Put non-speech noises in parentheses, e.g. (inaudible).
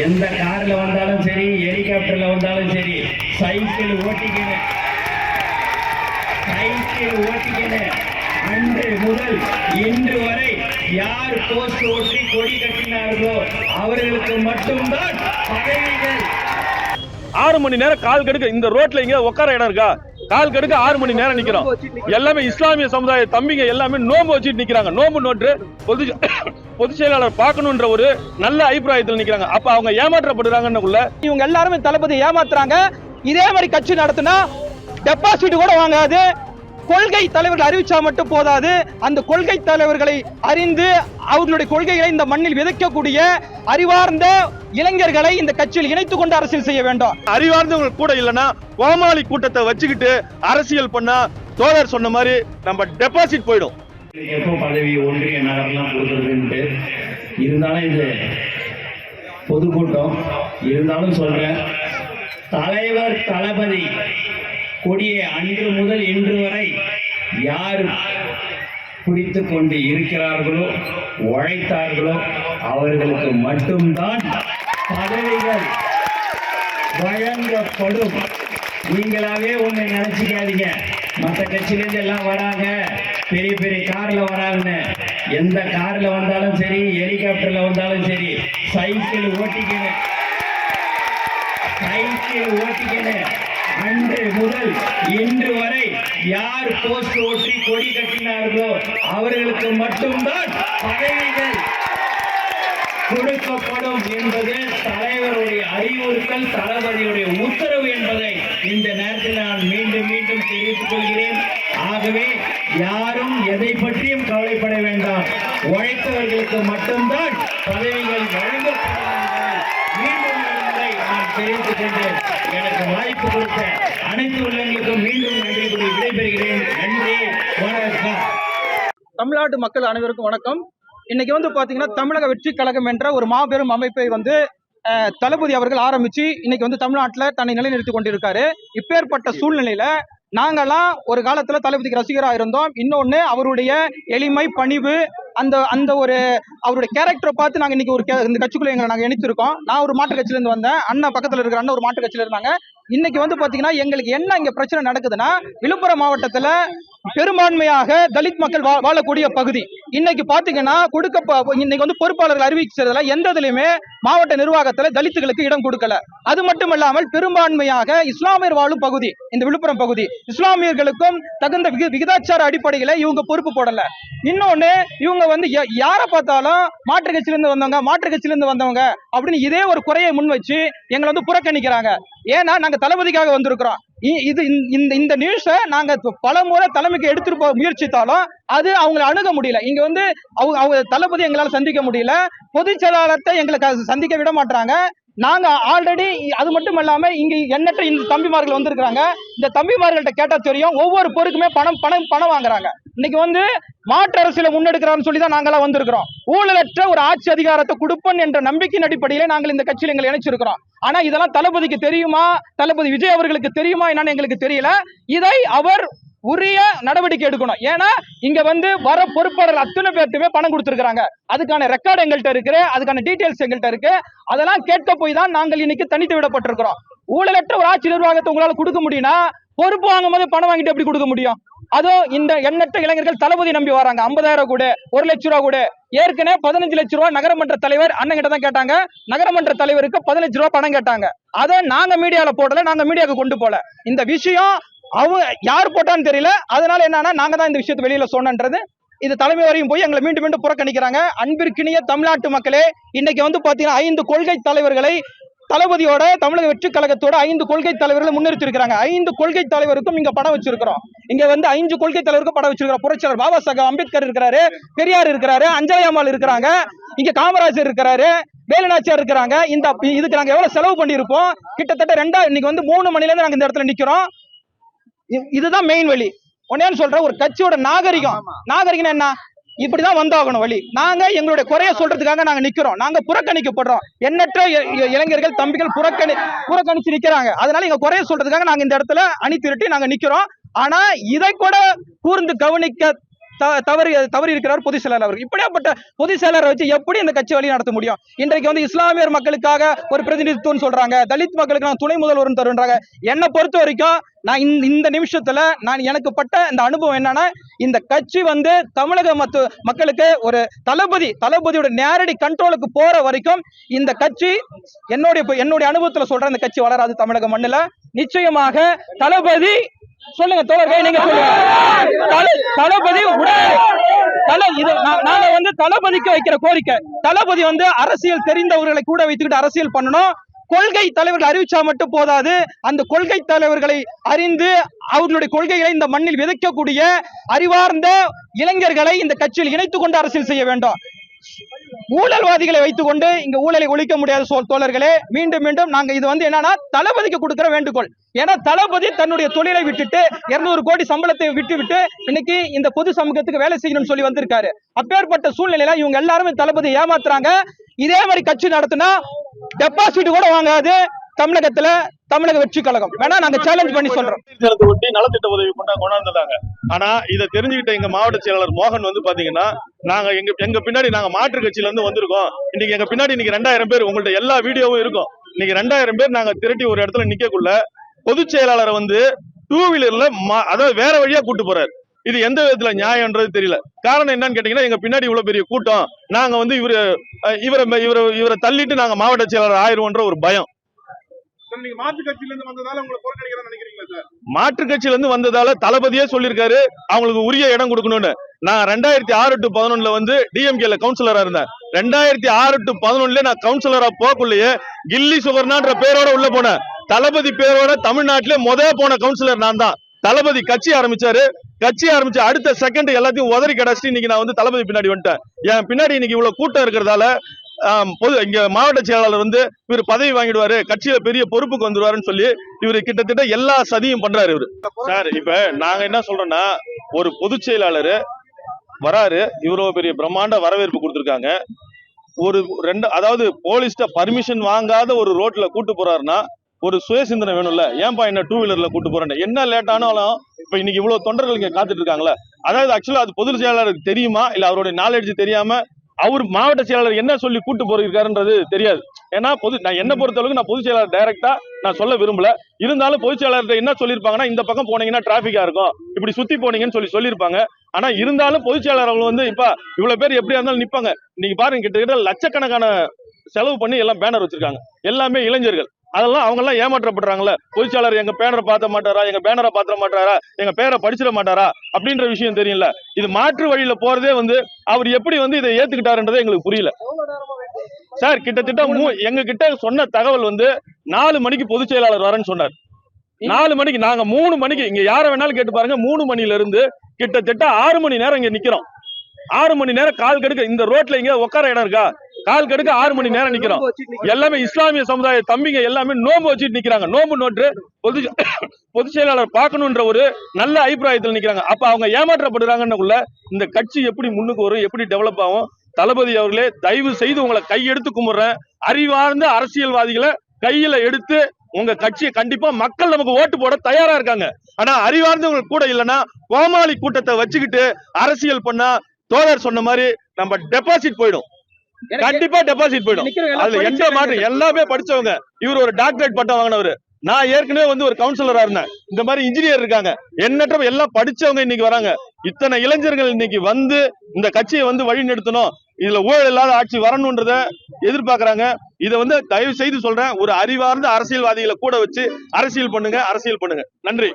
எந்த கார்ல வந்தாலும் சரி ஹெலிகாப்டர்ல வந்தாலும் சரி சைக்கிள் ஓட்டிக்கணும் சைக்கிள் ஓட்டிக்கணும் அன்று முதல் இன்று வரை யார் போஸ்ட் ஓட்டி கொடி கட்டினார்களோ அவர்களுக்கு மட்டும்தான் பகைவிகள் ஆறு மணி நேரம் கால் கெடுக்க இந்த ரோட்ல இங்க உட்கார இடம் இருக்கா? கால் கெடுக்க ஆறு மணி நேரம் நிக்கிறோம். எல்லாமே இஸ்லாமிய சமுதாய தம்பிங்க எல்லாமே நோம்பு வச்சுட்டு நிக்கிறாங்க. நோம்பு நோட்டு பொது (coughs) பொதுச் செயலாளர் பார்க்கணுன்ற ஒரு நல்ல அபிப்பிராயத்தில் நிக்கிறாங்க. அப்ப அவங்க ஏமாற்றப்படுறாங்கன்னுக்குள்ள இவங்க எல்லாருமே தளபதி ஏமாத்துறாங்க. இதே மாதிரி கட்சி நடத்தினா டெபாசிட் கூட வாங்காது. கொள்கை தலைவர்கள் அறிவிச்சா மட்டும் போதாது. அந்த கொள்கை தலைவர்களை அறிந்து அவர்களுடைய கொள்கைகளை இந்த மண்ணில் விதைக்கக்கூடிய அறிவார்ந்த இளைஞர்களை இந்த கட்சியில் இணைத்துக் கொண்டு அரசியல் செய்ய வேண்டும். அறிவார்ந்தவங்க கூட இல்லைன்னா கோமாளி கூட்டத்தை வச்சுக்கிட்டு அரசியல் பண்ணா தோழர் சொன்ன மாதிரி நம்ம டெபாசிட் போயிடும். எப்போ பதவி ஒன்றிய கொடுக்குறதுன்ட்டு இருந்தாலும் இது பொதுக்கூட்டம். இருந்தாலும் சொல்றேன் தலைவர் தளபதி கொடியை அன்று முதல் இன்று வரை யார் பிடித்து கொண்டு இருக்கிறார்களோ உழைத்தார்களோ அவர்களுக்கு மட்டும்தான் பதவிகள் வழங்கப்படும். நீங்களாவே ஒண்ணு நினைச்சுக்காதீங்க. மற்ற கட்சியிலேருந்து எல்லாம் வராங்க. பெரிய பெரிய கார்ல வராங்கன்னு. எந்த கார்ல வந்தாலும் சரி ஹெலிகாப்டர்ல வந்தாலும் சரி சைக்கிள் ஓட்டிக்கணும். சைக்கிள் ஓட்டிக்கணும். அன்று முதல் இன்று வரை யார் போஸ்ட் ஓட்டி கொடி கட்டினார்களோ அவர்களுக்கு மட்டும்தான் பதவிகள் கொடுக்கப்படும் என்பது தலைவருடைய அறிவுறுத்தல் தளபதியுடைய உத்தரவு என்பதை இந்த நேரத்தில் நான் மீண்டும் மீண்டும் தெரிவித்துக் கொள்கிறேன். ஆகவே யாரும் எதை பற்றியும் கவலைப்பட வேண்டாம். உழைத்தவர்களுக்கு மட்டும்தான் பதவிகள் வழங்கப்படும் என்பதை மீண்டும் நான் தெரிவித்துக் கொண்டேன் தமிழ்நாட்டு மக்கள் அனைவருக்கும் வணக்கம். இன்னைக்கு வந்து பாத்தீங்கன்னா தமிழக வெற்றி கழகம் என்ற ஒரு மாபெரும் அமைப்பை வந்து தளபதி அவர்கள் ஆரம்பிச்சு இன்னைக்கு வந்து தமிழ்நாட்டில் தன்னை நிலைநிறுத்தி கொண்டிருக்காரு. இப்பேற்பட்ட சூழ்நிலையில நாங்கெல்லாம் ஒரு காலத்துல தளபதிக்கு ரசிகராக இருந்தோம். இன்னொன்னு அவருடைய எளிமை பணிவு அந்த அந்த ஒரு அவருடைய கேரக்டரை பார்த்து நாங்க இன்னைக்கு ஒரு கே- இந்த கட்சிக்குள்ள எங்களை நாங்க இணைத்திருக்கோம் நான் ஒரு மாட்டு கட்சியில இருந்து வந்தேன். அண்ணன் பக்கத்துல இருக்கிற அண்ணன் ஒரு மாட்டு கட்சியில இருந்தாங்க. இன்னைக்கு வந்து பாத்தீங்கன்னா எங்களுக்கு என்ன இங்க பிரச்சனை நடக்குதுன்னா விழுப்புரம் மாவட்டத்துல பெரும்பான்மையாக தலித் மக்கள் வா- வாழக்கூடிய பகுதி. இன்னைக்கு பாத்தீங்கன்னா கொடுக்க இன்னைக்கு வந்து பொறுப்பாளர்கள் அறிவிக்கிறதுல எந்த இதுலயுமே மாவட்ட நிர்வாகத்துல தலித்துகளுக்கு இடம் கொடுக்கல. அது மட்டும் இல்லாமல் பெரும்பான்மையாக இஸ்லாமியர் வாழும் பகுதி இந்த விழுப்புரம் பகுதி இஸ்லாமியர்களுக்கும் தகுந்த விகி- விகிதாச்சார அடிப்படையில இவங்க பொறுப்பு போடல. இன்னொன்னு இவங்க வந்து யாரை பார்த்தாலும் மாற்று கட்சியிலிருந்து வந்தவங்க மாற்று கட்சியிலிருந்து வந்தவங்க அப்படின்னு இதே ஒரு குறையை முன் வச்சு எங்களை வந்து புறக்கணிக்கிறாங்க. ஏன்னா நாங்க தளபதிக்காக வந்திருக்கிறோம். இது இந்த- இந்த இந்த நியூஸை நாங்கள் பல முறை தலைமைக்கு எடுத்துட்டு போக முயற்சித்தாலும் அது அவங்களை அணுக முடியல. இங்கே வந்து அவங்க அவங்க தளபதி எங்களால் சந்திக்க முடியல. பொதுச் செயலாளர்கிட்ட எங்களுக்கு சந்திக்க விட மாட்டாங்க நாங்கள் ஆல்ரெடி அது மட்டும் இல்லாமல் இங்கே எண்ணற்ற இந்த தம்பிமார்கள் வந்திருக்கிறாங்க. இந்த தம்பிமார்கள்ட்ட கேட்டால் தெரியும். ஒவ்வொரு பொருக்குமே பணம் பணம் பணம் வாங்குறாங்க. இன்னைக்கு வந்து மாற்று அரசியல முன்னெடுக்கிறான்னு சொல்லி தான் நாங்களாம் வந்திருக்கிறோம். ஊழலற்ற ஒரு ஆட்சி அதிகாரத்தை கொடுப்பன் என்ற நம்பிக்கையின் அடிப்படையிலே நாங்கள் இந்த கட்சியில் எங்களை இணைச்சிருக்கிறோம். ஆனா இதெல்லாம் தளபதிக்கு தெரியுமா? தளபதி விஜய் அவர்களுக்கு தெரியுமா? என்னன்னு எங்களுக்கு தெரியல. இதை அவர் உரிய நடவடிக்கை எடுக்கணும். ஏன்னா இங்க வந்து வர பொறுப்பாளர் அத்தனை பேர்ட்டுமே பணம் கொடுத்துருக்காங்க அதுக்கான ரெக்கார்டு எங்கள்கிட்ட இருக்கு அதுக்கான டீடைல்ஸ் எங்கள்கிட்ட இருக்கு. அதெல்லாம் கேட்க போய் தான் நாங்கள் இன்னைக்கு தனித்து விடப்பட்டிருக்கிறோம். ஊழலற்ற ஒரு ஆட்சி நிர்வாகத்தை உங்களால கொடுக்க முடியும்னா பொறுப்பு வாங்கும் போது பணம் வாங்கிட்டு எப்படி கொடுக்க முடியும்? அதுவும் இந்த எண்ணற்ற இளைஞர்கள் தளபதி நம்பி வராங்க. ஐம்பதாயிரம் கூட ஒரு லட்ச ரூபா கூட. ஏற்கனவே பதினஞ்சு லட்ச ரூபா நகரமன்ற தலைவர் அண்ணன் கிட்ட தான் கேட்டாங்க. நகரமன்ற தலைவருக்கு பதினஞ்சு ரூபா பணம் கேட்டாங்க. அதை நாங்க மீடியால போடல நாங்க மீடியாவுக்கு கொண்டு போல இந்த விஷயம் அவங்க யார் போட்டான்னு தெரியல. அதனால என்னன்னா நாங்க தான் இந்த விஷயத்தை வெளியில சொன்னன்றது. இது தலைமை வரையும் போய் எங்களை மீண்டும் மீண்டும் புறக்கணிக்கிறாங்க. அன்பிற்கினிய தமிழ்நாட்டு மக்களே இன்னைக்கு வந்து பாத்தீங்கன்னா ஐந்து கொள்கை தலைவர்களை தளபதியோட தமிழக வெற்றி கழகத்தோட ஐந்து கொள்கை தலைவர்களை முன்னிறுத்திருக்கிறாங்க ஐந்து கொள்கை தலைவருக்கும் இங்க படம் வச்சிருக்கிறோம். இங்க வந்து ஐந்து கொள்கை தலைவருக்கும் படம் வச்சிருக்கிறோம். புரட்சியாளர் பாபா சாஹேப் அம்பேத்கர் இருக்கிறாரு பெரியார் இருக்கிறாரு அஞ்சலி அம்மாள் இருக்கிறாங்க. இங்க காமராஜர் இருக்கிறாரு வேலுநாச்சியார் இருக்கிறாங்க. இந்த இதுக்கு நாங்க எவ்வளவு செலவு பண்ணியிருப்போம்? கிட்டத்தட்ட ரெண்டா இன்னைக்கு வந்து மூணு மணில இருந்து நாங்க இந்த இடத்துல நிக்கிறோம். இதுதான் மெயின் வழி. ஒன்னேன்னு சொல்றேன் ஒரு கட்சியோட நாகரிகம். நாகரிகம் என்ன? இப்படிதான் வந்தாகணும் வழி. நாங்க எங்களுடைய குறைய சொல்றதுக்காக நாங்க நிக்கிறோம். நாங்க புறக்கணிக்கப்படுறோம். எண்ணற்ற இளைஞர்கள் தம்பிகள் புறக்கணி புறக்கணிச்சு நிக்கிறாங்க. அதனால எங்க குறைய சொல்றதுக்காக நாங்க இந்த இடத்துல அணி திரட்டி நாங்க நிக்கிறோம். ஆனா இதை கூட கூர்ந்து கவனிக்க தவறி தவறி இருக்கிறார் பொதுச் செயலாளர் அவர்கள். இப்படியாப்பட்ட பொதுச் செயலாளரை வச்சு எப்படி இந்த கட்சி வழி நடத்த முடியும்? இன்றைக்கு வந்து இஸ்லாமியர் மக்களுக்காக ஒரு பிரதிநிதித்துவம் சொல்றாங்க. தலித் மக்களுக்கு நான் துணை முதல்வர் தருன்றாங்க. என்னை பொறுத்த வரைக்கும் நான் இந்த- இந்த நிமிஷத்துல நான் எனக்கு பட்ட இந்த அனுபவம் என்னன்னா இந்த கட்சி வந்து தமிழக மத்து மக்களுக்கு ஒரு தளபதி தளபதியோட நேரடி கண்ட்ரோலுக்கு போற வரைக்கும் இந்த கட்சி என்னுடைய என்னுடைய அனுபவத்துல சொல்றேன் இந்த கட்சி வளராது தமிழக மண்ணில். நிச்சயமாக தளபதி சொல்லுங்க தோழர்கள் நீங்க சொல்லுங்க. தளபதி நாங்க வந்து தளபதிக்கு வைக்கிற கோரிக்கை. தளபதி வந்து அரசியல் தெரிந்தவர்களை கூட வைத்துக்கிட்டு அரசியல் பண்ணணும். கொள்கை தலைவர்கள் அறிவிச்சா மட்டும் போதாது. அந்த கொள்கை தலைவர்களை அறிந்து அவர்களுடைய கொள்கைகளை இந்த மண்ணில் விதைக்கக்கூடிய அறிவார்ந்த இளைஞர்களை இந்த கட்சியில் இணைத்துக் கொண்டு அரசியல் செய்ய வேண்டும். ஊழல்வாதிகளை வைத்துக்கொண்டு இங்க ஊழலை ஒழிக்க முடியாத சோல் தோழர்களே மீண்டும் மீண்டும் நாங்க இது வந்து என்னன்னா தளபதிக்கு கொடுக்கிற வேண்டுகோள். ஏன்னா தளபதி தன்னுடைய தொழிலை விட்டுட்டு 200 கோடி சம்பளத்தை விட்டு விட்டு இன்னைக்கு இந்த பொது சமூகத்துக்கு வேலை செய்யணும்னு சொல்லி வந்திருக்காரு. அப்பேற்பட்ட சூழ்நிலையில இவங்க எல்லாருமே தளபதி ஏமாத்துறாங்க. இதே மாதிரி கட்சி நடத்தினா டெபாசிட் கூட வாங்காது தமிழகத்துல. தமிழக வெற்றி கழகம். வேணா நாங்க சேலஞ்ச் பண்ணி சொல்றோம். ஒட்டி நலத்திட்ட உதவி கொண்டா கொண்டாந்துட்டாங்க ஆனா இதை தெரிஞ்சுக்கிட்ட எங்க மாவட்ட செயலாளர் மோகன் வந்து பாத்தீங்கன்னா நாங்க எங்க எங்க பின்னாடி நாங்க மாற்று கட்சியில இருந்து வந்திருக்கோம். இன்னைக்கு எங்க பின்னாடி இன்னைக்கு ரெண்டாயிரம் பேர் உங்கள்ட்ட எல்லா வீடியோவும் இருக்கும். இன்னைக்கு ரெண்டாயிரம் பேர் நாங்க திரட்டி ஒரு இடத்துல நிக்கக்குள்ள பொதுச் செயலாளரை வந்து டூ வீலர்ல அதாவது வேற வழியா கூட்டு போறாரு. இது எந்த விதத்துல நியாயம்ன்றது தெரியல. காரணம் என்னன்னு கேட்டீங்கன்னா எங்க பின்னாடி இவ்வளவு பெரிய கூட்டம் நாங்க வந்து இவரு இவரை இவரை இவரை தள்ளிட்டு நாங்க மாவட்ட செயலாளர் ஆயிருவோன்ற ஒரு பயம். மாற்று கட்சியில இருந்து வந்ததால தளபதியே சொல்லியிருக்காரு அவங்களுக்கு உரிய இடம் கொடுக்கணும்னு. நான் ரெண்டாயிரத்தி ஆறு டு பதினொன்னுல வந்து டிஎம்கேல கவுன்சிலரா இருந்தேன். ரெண்டாயிரத்தி ஆறு டு பதினொன்னுல நான் கவுன்சிலரா போக்குள்ளேயே கில்லி சுகர்னான்ற பேரோட உள்ள போனேன். தளபதி பேரோட தமிழ்நாட்டிலே முத போன கவுன்சிலர் நான் தான். தளபதி கட்சி ஆரம்பிச்சாரு. கட்சி ஆரம்பிச்சு அடுத்த செகண்ட் எல்லாத்தையும் உதறி கிடச்சிட்டு இன்னைக்கு நான் வந்து தளபதி பின்னாடி வந்துட்டேன். என் பின்னாடி இன்னைக்கு இவ்வளவு கூட்டம் இருக்கிறதால பொது இங்க மாவட்ட செயலாளர் வந்து இவர் பதவி வாங்கிடுவாரு கட்சியில பெரிய பொறுப்புக்கு வந்துருவாருன்னு சொல்லி இவர் கிட்டத்தட்ட எல்லா சதியும் பண்றாரு இவரு. சார் இப்ப நாங்க என்ன சொல்றோம்னா ஒரு பொதுச் செயலாளர் வராரு இவ்வளவு பெரிய பிரம்மாண்ட வரவேற்பு கொடுத்துருக்காங்க. ஒரு ரெண்டு அதாவது போலீஸ்ட பர்மிஷன் வாங்காத ஒரு ரோட்ல கூட்டு போறாருன்னா ஒரு சுய சிந்தனை வேணும்ல ஏன்பா என்ன டூ வீலர்ல கூட்டு போறேன்னு. என்ன லேட் ஆனாலும் இப்ப இன்னைக்கு இவ்வளவு தொண்டர்கள் இங்க காத்துட்டு இருக்காங்களே அதாவது ஆக்சுவலா அது பொதுச் செயலாளருக்கு தெரியுமா? இல்ல அவருடைய நாலேஜ் தெரியாம அவர் மாவட்ட செயலாளர் என்ன சொல்லி கூட்டு போயிருக்காருன்றது தெரியாது. ஏன்னா பொது நான் என்ன பொறுத்தளவுக்கு நான் பொதுச் செயலாளர் டைரக்டா நான் சொல்ல விரும்பல. இருந்தாலும் பொதுச் செயலாளர்கிட்ட என்ன சொல்லியிருப்பாங்கன்னா இந்த பக்கம் போனீங்கன்னா டிராஃபிக்கா இருக்கும். இப்படி சுத்தி போனீங்கன்னு சொல்லி சொல்லியிருப்பாங்க. ஆனா இருந்தாலும் பொதுச் செயலாளர் அவங்க வந்து இப்ப இவ்வளவு பேர் எப்படியா இருந்தாலும் நிப்பாங்க. நீங்க பாருங்க கிட்டத்தட்ட லட்சக்கணக்கான செலவு பண்ணி எல்லாம் பேனர் வச்சிருக்காங்க. எல்லாமே இளைஞர்கள். அதெல்லாம் அவங்க எல்லாம் ஏமாற்றப்படுறாங்களே பொதுச்சாளர் எங்க பேனரை பார்த்த மாட்டாரா? எங்க பேனரை பார்த்த மாட்டாரா? எங்க பேரை படிச்சிட மாட்டாரா? அப்படின்ற விஷயம் தெரியல. இது மாற்று வழியில போறதே வந்து அவர் எப்படி வந்து இதை ஏத்துக்கிட்டாருன்றதே எங்களுக்கு புரியல. சார் கிட்டத்தட்ட எங்க கிட்ட சொன்ன தகவல் வந்து நாலு மணிக்கு பொதுச் செயலாளர் வரேன்னு சொன்னார். நாலு மணிக்கு நாங்க மூணு மணிக்கு இங்க யார வேணாலும் கேட்டு பாருங்க மூணு மணில இருந்து கிட்டத்தட்ட ஆறு மணி நேரம் இங்க நிக்கிறோம். ஆறு மணி நேரம் கால் கெடுக்க இந்த ரோட்ல இங்க உட்கார இடம் இருக்கா? கால் கெடுக்க ஆறு மணி நேரம் நிக்கிறோம். எல்லாமே இஸ்லாமிய சமுதாய தம்பிங்க எல்லாமே நோம்பு வச்சுட்டு நிக்கிறாங்க. நோம்பு நோட்டு பொது பொதுச் செயலாளர் பார்க்கணுன்ற ஒரு நல்ல அபிப்பிராயத்தில் நிக்கிறாங்க. அப்ப அவங்க ஏமாற்றப்படுறாங்கன்னுக்குள்ள இந்த கட்சி எப்படி முன்னுக்கு வரும் எப்படி டெவலப் ஆகும்? தளபதி அவர்களே தயவு செய்து உங்களை கையெடுத்து கும்பிடுறேன். அறிவார்ந்த அரசியல்வாதிகளை கையில எடுத்து உங்க கட்சியை கண்டிப்பா மக்கள் நமக்கு ஓட்டு போட தயாரா இருக்காங்க. ஆனா அறிவார்ந்தவங்க கூட இல்லைன்னா கோமாளி கூட்டத்தை வச்சுக்கிட்டு அரசியல் பண்ணா தோழர் சொன்ன மாதிரி நம்ம டெபாசிட் போயிடும். கண்டிப்பா டெபாசிட் போயிடும். அதுல எந்த மாற்றம் எல்லாமே படிச்சவங்க. இவர் ஒரு டாக்டரேட் பட்டம் வாங்கினவர். நான் ஏற்கனவே வந்து ஒரு கவுன்சிலரா இருந்தேன். இந்த மாதிரி இன்ஜினியர் இருக்காங்க. எண்ணற்ற எல்லாம் படிச்சவங்க இன்னைக்கு வராங்க. இத்தனை இளைஞர்கள் இன்னைக்கு வந்து இந்த கட்சியை வந்து வழி நிறுத்தணும் இதுல ஊழல் இல்லாத ஆட்சி வரணும்ன்றத எதிர்பார்க்கறாங்க. இதை வந்து தயவு செய்து சொல்றேன். ஒரு அறிவார்ந்த அரசியல்வாதிகளை கூட வச்சு அரசியல் பண்ணுங்க அரசியல் பண்ணுங்க. நன்றி.